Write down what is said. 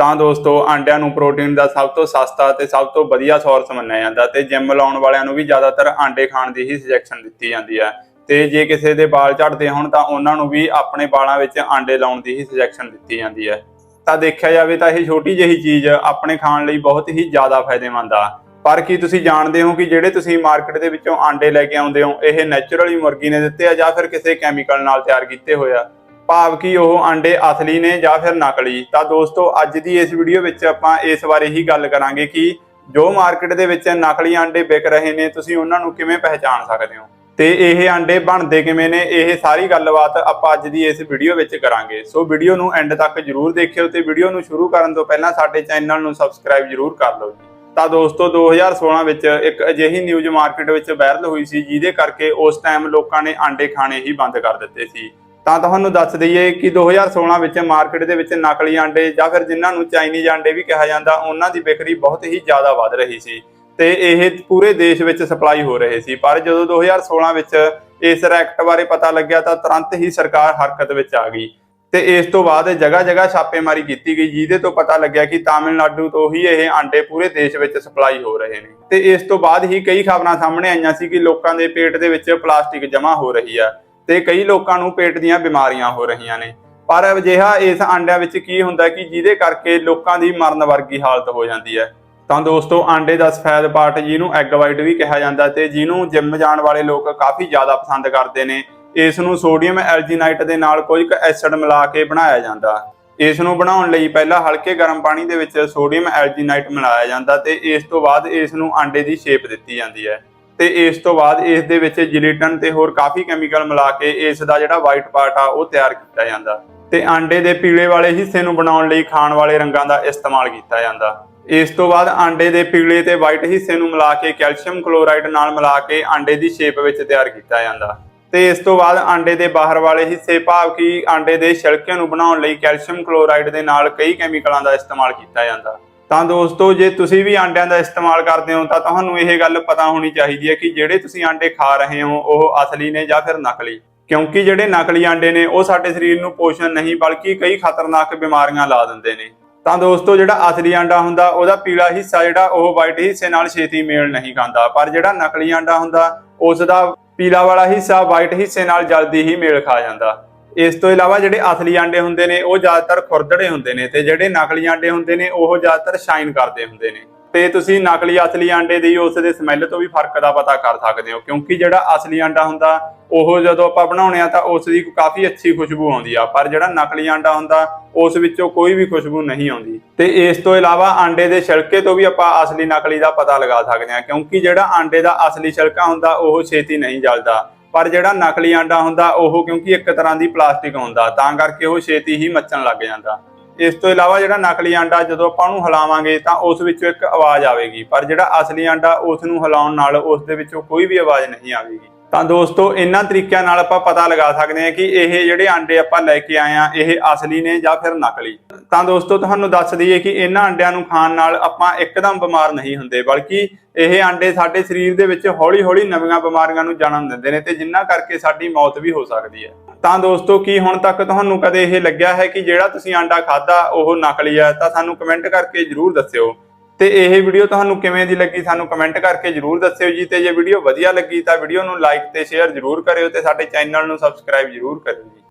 ਤਾਂ ਦੋਸਤੋ, ਆਂਡਿਆਂ ਨੂੰ ਪ੍ਰੋਟੀਨ ਦਾ ਸਭ ਤੋਂ ਸਸਤਾ ਤੇ ਸਭ ਤੋਂ ਵਧੀਆ ਸੋਰਸ ਮੰਨਿਆ ਜਾਂਦਾ ਤੇ ਜਿਮ ਲਾਉਣ ਵਾਲਿਆਂ ਨੂੰ ਵੀ ਜ਼ਿਆਦਾਤਰ ਆਂਡੇ ਖਾਣ ਦੀ ਹੀ ਸੁਜੈਕਸ਼ਨ ਦਿੱਤੀ ਜਾਂਦੀ ਹੈ। ਤੇ ਜੇ ਕਿਸੇ ਦੇ ਵਾਲ ਝੜਦੇ ਹੋਣ ਤਾਂ ਉਹਨਾਂ ਨੂੰ ਵੀ ਆਪਣੇ ਵਾਲਾਂ ਵਿੱਚ ਆਂਡੇ ਲਾਉਣ ਦੀ ਹੀ ਸੁਜੈਕਸ਼ਨ ਦਿੱਤੀ ਜਾਂਦੀ ਹੈ। ਤਾਂ ਦੇਖਿਆ ਜਾਵੇ ਤਾਂ ਇਹ ਛੋਟੀ ਜਿਹੀ ਚੀਜ਼ ਆਪਣੇ ਖਾਣ ਲਈ ਬਹੁਤ ਹੀ ਜ਼ਿਆਦਾ ਫਾਇਦੇਮੰਦ ਆ। ਪਰ ਕੀ ਤੁਸੀਂ ਜਾਣਦੇ ਹੋ ਕਿ ਜਿਹੜੇ ਤੁਸੀਂ ਮਾਰਕੀਟ ਦੇ ਵਿੱਚੋਂ ਆਂਡੇ ਲੈ ਕੇ ਆਉਂਦੇ ਹੋ, ਇਹ ਨੇਚਰਲੀ ਮੁਰਗੀ ਨੇ ਦਿੱਤੇ ਆ ਜਾਂ ਫਿਰ ਕਿਸੇ ਕੈਮੀਕਲ ਨਾਲ ਤਿਆਰ ਕੀਤੇ ਹੋਏ ਆ? ਭਾਵ ਕਿ ਉਹ ਆਂਡੇ ਅਸਲੀ ਨੇ ਜਾਂ ਫਿਰ ਨਕਲੀ। ਤਾਂ ਦੋਸਤੋ, ਅੱਜ ਦੀ ਇਸ ਵੀਡੀਓ ਵਿੱਚ ਆਪਾਂ ਇਸ ਬਾਰੇ ਹੀ ਗੱਲ ਕਰਾਂਗੇ ਕਿ ਜੋ ਮਾਰਕੀਟ ਦੇ ਵਿੱਚ ਨਕਲੀ ਆਂਡੇ ਵਿਕ ਰਹੇ ਨੇ, ਤੁਸੀਂ ਉਹਨਾਂ ਨੂੰ ਕਿਵੇਂ ਪਹਿਚਾਣ ਸਕਦੇ ਹੋ? ਤੇ ਇਹ ਆਂਡੇ ਬਣਦੇ ਕਿਵੇਂ ਨੇ? ਇਹ ਸਾਰੀ ਗੱਲਬਾਤ ਆਪਾਂ ਅੱਜ ਦੀ ਇਸ ਵੀਡੀਓ ਵਿੱਚ ਕਰਾਂਗੇ। ਸੋ ਵੀਡੀਓ ਨੂੰ ਐਂਡ ਤੱਕ ਜਰੂਰ ਦੇਖਿਓ ਤੇ ਵੀਡੀਓ ਨੂੰ ਸ਼ੁਰੂ ਕਰਨ ਤੋਂ ਪਹਿਲਾਂ ਸਾਡੇ ਚੈਨਲ ਨੂੰ ਸਬਸਕ੍ਰਾਈਬ ਜਰੂਰ ਕਰ ਲਓ ਜੀ। ਤਾਂ ਦੋਸਤੋ 2016 ਵਿੱਚ ਇੱਕ ਅਜਿਹੀ ਨਿਊਜ਼ ਮਾਰਕੀਟ ਵਿੱਚ ਵਾਇਰਲ ਹੋਈ ਸੀ, ਜਿਹਦੇ ਕਰਕੇ ਉਸ ਟਾਈਮ ਲੋਕਾਂ ਨੇ ਆਂਡੇ ਖਾਣੇ ਹੀ ਬੰਦ ਕਰ ਦਿੱਤੇ ਸੀ। ਤਾਂ ਤੁਹਾਨੂੰ ਦੱਸ ਦਈਏ ਕਿ 2016 ਵਿੱਚ ਮਾਰਕੀਟ ਦੇ ਵਿੱਚ ਨਕਲੀ ਆਂਡੇ ਜਾਂ ਫਿਰ ਜਿਨ੍ਹਾਂ ਨੂੰ ਚਾਈਨੀਜ਼ ਆਂਡੇ ਵੀ ਕਿਹਾ ਜਾਂਦਾ, ਉਹਨਾਂ ਦੀ ਵਿਕਰੀ ਬਹੁਤ ਹੀ ਜ਼ਿਆਦਾ ਵੱਧ ਰਹੀ ਸੀ ਤੇ ਇਹ ਪੂਰੇ ਦੇਸ਼ ਵਿੱਚ ਸਪਲਾਈ ਹੋ ਰਹੇ ਸੀ। ਪਰ ਜਦੋਂ 2016 ਵਿੱਚ ਇਸ ਰੈਕਟ ਬਾਰੇ ਪਤਾ ਲੱਗਿਆ ਤਾਂ ਤੁਰੰਤ ਹੀ ਸਰਕਾਰ ਹਰਕਤ ਵਿੱਚ ਆ ਗਈ ਤੇ ਇਸ ਤੋਂ ਬਾਅਦ ਜਗ੍ਹਾ ਜਗ੍ਹਾ ਛਾਪੇਮਾਰੀ ਕੀਤੀ ਗਈ, ਜਿਹਦੇ ਤੋਂ ਪਤਾ ਲੱਗਿਆ ਕਿ ਤਾਮਿਲਨਾਡੂ ਤੋਂ ਹੀ ਇਹ ਆਂਡੇ ਪੂਰੇ ਦੇਸ਼ ਵਿੱਚ ਸਪਲਾਈ ਹੋ ਰਹੇ ਨੇ। ਤੇ ਇਸ ਤੋਂ ਬਾਅਦ ਹੀ ਕਈ ਖਬਰਾਂ ਸਾਹਮਣੇ ਆਈਆਂ ਸੀ ਕਿ ਲੋਕਾਂ ਦੇ ਪੇਟ ਦੇ ਵਿੱਚ ਪਲਾਸਟਿਕ ਜਮ੍ਹਾਂ ਹੋ ਰਹੀ ਆ। ਤੇ ਕਈ ਲੋਕਾਂ ਨੂੰ ਪੇਟ ਦੀਆਂ ਬਿਮਾਰੀਆਂ ਹੋ ਰਹੀਆਂ ਨੇ। ਪਰ ਅਜਿਹਾ ਇਸ ਆਂਡਿਆਂ ਵਿੱਚ ਕੀ ਹੁੰਦਾ ਕਿ ਜਿਹਦੇ ਕਰਕੇ ਲੋਕਾਂ ਦੀ ਮਰਨ ਵਰਗੀ ਹਾਲਤ ਹੋ ਜਾਂਦੀ ਹੈ। ਤਾਂ ਦੋਸਤੋ, ਆਂਡੇ ਦਾ ਸਫੈਦ ਪਾਰਟ ਜਿਹਨੂੰ ਐਗ ਵਾਈਟ ਵੀ ਕਿਹਾ ਜਾਂਦਾ ਤੇ ਜਿਹਨੂੰ ਜਿਮ ਜਾਣ ਵਾਲੇ ਲੋਕ ਕਾਫੀ ਜ਼ਿਆਦਾ ਪਸੰਦ ਕਰਦੇ ਨੇ। ਇਸ ਨੂੰ ਸੋਡੀਅਮ ਐਲਜੀਨਾਈਟ ਦੇ ਨਾਲ ਕੋਈ ਕੁ ਐਸਿਡ ਮਿਲਾ ਕੇ ਬਣਾਇਆ ਜਾਂਦਾ ਇਸ ਨੂੰ ਬਣਾਉਣ ਲਈ ਪਹਿਲਾਂ ਹਲਕੇ ਗਰਮ ਪਾਣੀ ਦੇ ਵਿੱਚ ਸੋਡੀਅਮ ਐਲਜੀਨਾਈਟ ਮਿਲਾਇਆ ਜਾਂਦਾ ਤੇ ਇਸ ਤੋਂ ਬਾਅਦ ਇਸ ਨੂੰ ਆਂਡੇ ਦੀ ਸ਼ੇਪ ਦਿੱਤੀ ਜਾਂਦੀ ਹੈ। ਤੇ ਇਸ ਤੋਂ ਬਾਅਦ ਇਸ ਦੇ ਵਿੱਚ ਜਿਲੀਟਨ ਤੇ ਹੋਰ ਕਾਫੀ ਕੈਮੀਕਲ ਮਿਲਾ ਕੇ ਇਸ ਦਾ ਜਿਹੜਾ ਵਾਈਟ ਪਾਰਟ ਆ, ਉਹ ਤਿਆਰ ਕੀਤਾ ਜਾਂਦਾ। ਤੇ ਆਂਡੇ ਦੇ ਪੀਲੇ ਵਾਲੇ ਹਿੱਸੇ ਨੂੰ ਬਣਾਉਣ ਲਈ ਖਾਣ ਵਾਲੇ ਰੰਗਾਂ ਦਾ ਇਸਤੇਮਾਲ ਕੀਤਾ ਜਾਂਦਾ। ਇਸ ਤੋਂ ਬਾਅਦ ਆਂਡੇ ਦੇ ਪੀਲੇ ਤੇ ਵਾਈਟ ਹਿੱਸੇ ਨੂੰ ਮਿਲਾ ਕੇ ਕੈਲਸ਼ੀਅਮ ਕਲੋਰਾਈਡ ਨਾਲ ਮਿਲਾ ਕੇ ਆਂਡੇ ਦੀ ਸ਼ੇਪ ਵਿੱਚ ਤਿਆਰ ਕੀਤਾ ਜਾਂਦਾ। ਤੇ ਇਸ ਤੋਂ ਬਾਅਦ ਆਂਡੇ ਦੇ ਬਾਹਰ ਵਾਲੇ ਹਿੱਸੇ, ਭਾਵ ਕਿ ਆਂਡੇ ਦੇ ਛਿਲਕਿਆਂ ਨੂੰ ਬਣਾਉਣ ਲਈ ਕੈਲਸ਼ੀਅਮ ਕਲੋਰਾਈਡ ਦੇ ਨਾਲ ਕਈ ਕੈਮੀਕਲਾਂ ਦਾ ਇਸਤੇਮਾਲ ਕੀਤਾ ਜਾਂਦਾ। ਤਾਂ ਦੋਸਤੋ, ਜੇ ਤੁਸੀਂ ਵੀ ਆਂਡਿਆਂ ਦਾ ਇਸਤੇਮਾਲ ਕਰਦੇ ਹੋ, ਤਾਂ ਤੁਹਾਨੂੰ ਇਹ ਗੱਲ ਪਤਾ ਹੋਣੀ ਚਾਹੀਦੀ ਹੈ ਕਿ ਜਿਹੜੇ ਤੁਸੀਂ ਆਂਡੇ ਖਾ ਰਹੇ ਹੋ, ਉਹ ਅਸਲੀ ਨੇ ਜਾਂ ਫਿਰ ਨਕਲੀ। ਕਿਉਂਕਿ ਜਿਹੜੇ ਨਕਲੀ ਆਂਡੇ ਨੇ, ਉਹ ਸਾਡੇ ਸਰੀਰ ਨੂੰ ਪੋਸ਼ਣ ਨਹੀਂ, ਬਲਕਿ ਕਈ ਖਤਰਨਾਕ ਬਿਮਾਰੀਆਂ ਲਾ ਦਿੰਦੇ ਨੇ। ਤਾਂ ਦੋਸਤੋ, ਜਿਹੜਾ ਅਸਲੀ ਆਂਡਾ ਹੁੰਦਾ, ਉਹਦਾ ਪੀਲਾ ਹਿੱਸਾ ਜਿਹੜਾ, ਉਹ ਵਾਈਟ ਹਿੱਸੇ ਨਾਲ ਛੇਤੀ ਮੇਲ ਨਹੀਂ ਖਾਂਦਾ। ਪਰ ਜਿਹੜਾ ਨਕਲੀ ਆਂਡਾ ਹੁੰਦਾ ਉਸ ਦਾ ਪੀਲਾ ਵਾਲਾ ਹਿੱਸਾ ਵਾਈਟ ਹਿੱਸੇ ਨਾਲ ਜਲਦੀ ਹੀ ਮੇਲ ਖਾ ਜਾਂਦਾ। ਇਸ ਤੋਂ ਇਲਾਵਾ ਜਿਹੜੇ ਅਸਲੀ ਆਂਡੇ ਹੁੰਦੇ ਨੇ, ਉਹ ਜ਼ਿਆਦਾਤਰ ਖੁਰਦੜੇ ਹੁੰਦੇ ਨੇ ਤੇ ਜਿਹੜੇ ਨਕਲੀ ਆਂਡੇ ਹੁੰਦੇ ਨੇ, ਉਹ ਜ਼ਿਆਦਾਤਰ ਸ਼ਾਈਨ ਕਰਦੇ ਹੁੰਦੇ ਨੇ। ਤੇ ਤੁਸੀਂ ਨਕਲੀ ਅਸਲੀ ਆਂਡੇ ਦੀ ਉਸ ਦੇ ਸਮੈਲ ਤੋਂ ਵੀ ਫ਼ਰਕ ਦਾ ਪਤਾ ਕਰ ਸਕਦੇ ਹੋ, ਕਿਉਂਕਿ ਜਿਹੜਾ ਅਸਲੀ ਆਂਡਾ ਹੁੰਦਾ, ਉਹ ਜਦੋਂ ਆਪਾਂ ਬਣਾਉਣੇ ਆ ਤਾਂ ਉਸ ਦੀ ਕਾਫੀ ਅੱਛੀ ਖੁਸ਼ਬੂ ਆਉਂਦੀ ਆ, ਪਰ ਜਿਹੜਾ ਨਕਲੀ ਆਂਡਾ ਹੁੰਦਾ, ਉਸ ਵਿੱਚੋਂ ਕੋਈ ਵੀ ਖੁਸ਼ਬੂ ਨਹੀਂ ਆਉਂਦੀ। ਤੇ ਇਸ ਤੋਂ ਇਲਾਵਾ ਆਂਡੇ ਦੇ ਛਿਲਕੇ ਤੋਂ ਵੀ ਆਪਾਂ ਅਸਲੀ ਨਕਲੀ ਦਾ ਪਤਾ ਲਗਾ ਸਕਦੇ ਹਾਂ ਕਿਉਂਕਿ ਜਿਹੜਾ ਆਂਡੇ ਦਾ ਅਸਲੀ ਛਿਲਕਾ ਹੁੰਦਾ, ਉਹ ਛੇਤੀ ਨਹੀਂ ਜਲਦਾ। ਪਰ ਜਿਹੜਾ ਨਕਲੀ ਆਂਡਾ ਹੁੰਦਾ, ਉਹ ਕਿਉਂਕਿ ਇੱਕ ਤਰ੍ਹਾਂ ਦੀ ਪਲਾਸਟਿਕ ਹੁੰਦਾ, ਤਾਂ ਕਰਕੇ ਉਹ ਛੇਤੀ ਹੀ ਮੱਚਣ ਲੱਗ ਜਾਂਦਾ। ਇਸ ਤੋਂ ਇਲਾਵਾ ਜਿਹੜਾ ਨਕਲੀ ਆਂਡਾ ਜਦੋਂ ਆਪਾਂ ਉਹਨੂੰ ਹਿਲਾਵਾਂਗੇ, ਤਾਂ ਉਸ ਵਿੱਚੋਂ ਇੱਕ ਆਵਾਜ਼ ਆਵੇਗੀ, ਪਰ ਜਿਹੜਾ ਅਸਲੀ ਆਂਡਾ ਉਸ ਨੂੰ ਹਿਲਾਉਣ ਨਾਲ ਉਸ ਦੇ ਵਿੱਚੋਂ ਕੋਈ ਵੀ ਆਵਾਜ਼ ਨਹੀਂ ਆਵੇਗੀ। ਤਾਂ ਦੋਸਤੋ, ਇਹਨਾਂ ਤਰੀਕਿਆਂ ਨਾਲ ਆਪਾਂ ਪਤਾ ਲਗਾ ਸਕਦੇ ਹਾਂ ਕਿ ਇਹ ਜਿਹੜੇ ਆਂਡੇ ਆਪਾਂ ਲੈ ਕੇ ਆਏ ਆ ਇਹ ਅਸਲੀ ਨੇ ਜਾਂ ਫਿਰ ਨਕਲੀ। ਤਾਂ ਦੋਸਤੋ, ਤੁਹਾਨੂੰ ਦੱਸ ਦਈਏ ਕਿ ਇਹਨਾਂ ਆਂਡਿਆਂ ਨੂੰ ਖਾਣ ਨਾਲ ਆਪਾਂ ਇੱਕਦਮ ਬਿਮਾਰ ਨਹੀਂ ਹੁੰਦੇ, ਬਲਕਿ ਇਹ ਆਂਡੇ ਸਾਡੇ ਸਰੀਰ ਦੇ ਵਿੱਚ ਹੌਲੀ-ਹੌਲੀ ਨਵੀਆਂ ਬਿਮਾਰੀਆਂ ਨੂੰ ਜਨਮ ਦਿੰਦੇ ਨੇ ਤੇ ਜਿੰਨਾ ਕਰਕੇ ਸਾਡੀ ਮੌਤ ਵੀ ਹੋ ਸਕਦੀ ਹੈ। ਤਾਂ ਦੋਸਤੋ, ਕੀ ਹੁਣ ਤੱਕ ਤੁਹਾਨੂੰ ਕਦੇ ਇਹ ਲੱਗਿਆ ਹੈ ਕਿ ਜਿਹੜਾ ਤੁਸੀਂ ਆਂਡਾ ਖਾਦਾ ਉਹ ਨਕਲੀ ਹੈ? ਤਾਂ ਸਾਨੂੰ ਕਮੈਂਟ ਕਰਕੇ ਜਰੂਰ ਦੱਸਿਓ। ਤੇ ਇਹ ਵੀਡੀਓ ਤੁਹਾਨੂੰ ਕਿਵੇਂ ਦੀ ਲੱਗੀ ਸਾਨੂੰ ਕਮੈਂਟ ਕਰਕੇ ਜਰੂਰ ਦੱਸਿਓ ਜੀ, ਤੇ ਜੇ ਵੀਡੀਓ ਵਧੀਆ ਲੱਗੀ ਤਾਂ ਵੀਡੀਓ ਨੂੰ ਲਾਈਕ ਤੇ ਸ਼ੇਅਰ ਜਰੂਰ ਕਰਿਓ ਤੇ ਸਾਡੇ ਚੈਨਲ ਨੂੰ ਸਬਸਕ੍ਰਾਈਬ ਜਰੂਰ ਕਰਿਓ ਜੀ।